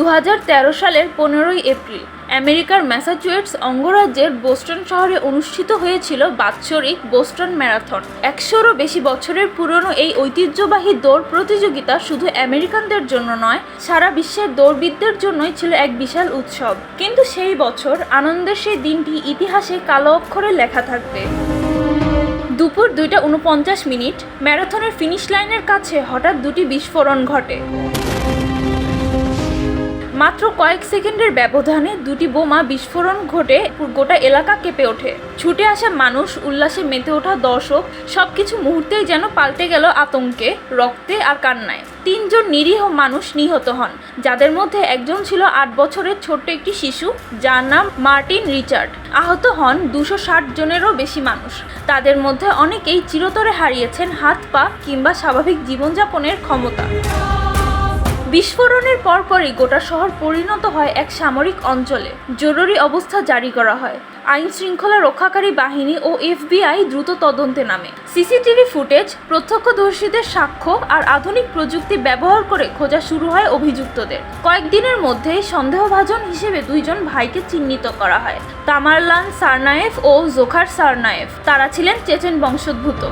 দু হাজার তেরো সালের পনেরোই এপ্রিল, আমেরিকার ম্যাসাচুয়েটস অঙ্গরাজ্যের বোস্টন শহরে অনুষ্ঠিত হয়েছিল বাৎসরিক বোস্টন ম্যারাথন। একশোরও বেশি বছরের পুরনো এই ঐতিহ্যবাহী দৌড় প্রতিযোগিতা শুধু আমেরিকানদের জন্য নয়, সারা বিশ্বের দৌড়বিদদের জন্যই ছিল এক বিশাল উৎসব। কিন্তু সেই বছর আনন্দের সেই দিনটি ইতিহাসে কালো অক্ষরে লেখা থাকবে। দুপুর দুইটা উনপঞ্চাশ মিনিট, ম্যারাথনের ফিনিশ লাইনের কাছে হঠাৎ দুটি বিস্ফোরণ ঘটে। মাত্র কয়েক সেকেন্ডের ব্যবধানে দুটি বোমা বিস্ফোরণ ঘটে গোটা এলাকা কেঁপে ওঠে। ছুটে আসা মানুষ, উল্লাসে মেতে ওঠা দর্শক, সবকিছু মুহূর্তেই যেন পাল্টে গেল আতঙ্কে, রক্তে আর কান্নায়। তিনজন নিরীহ মানুষ নিহত হন, যাদের মধ্যে একজন ছিল আট বছরের ছোট্ট একটি শিশু, যার নাম মার্টিন রিচার্ড। আহত হন দুশো ষাট জনেরও বেশি মানুষ। তাদের মধ্যে অনেকেই চিরতরে হারিয়েছেন হাত, পা কিংবা স্বাভাবিক জীবনযাপনের ক্ষমতা। বিস্ফোরণের পরপরই গোটা শহর পরিণত হয় এক সামরিক অঞ্চলে। জরুরি অবস্থা জারি করা হয়। আইন শৃঙ্খলা রক্ষাকারী বাহিনী ও এফবিআই দ্রুত তদন্তে নামে। সিসিটিভি ফুটেজ, প্রত্যক্ষদর্শীদের সাক্ষ্য আর আধুনিক প্রযুক্তি ব্যবহার করে খোঁজা শুরু হয় অভিযুক্তদের। কয়েকদিনের মধ্যেই সন্দেহভাজন হিসেবে দুইজন ভাইকে চিহ্নিত করা হয়। তামারলান সারনায়েফ ও জোখার সারনায়েফ। তারা ছিলেন চেচেন বংশোদ্ভূত।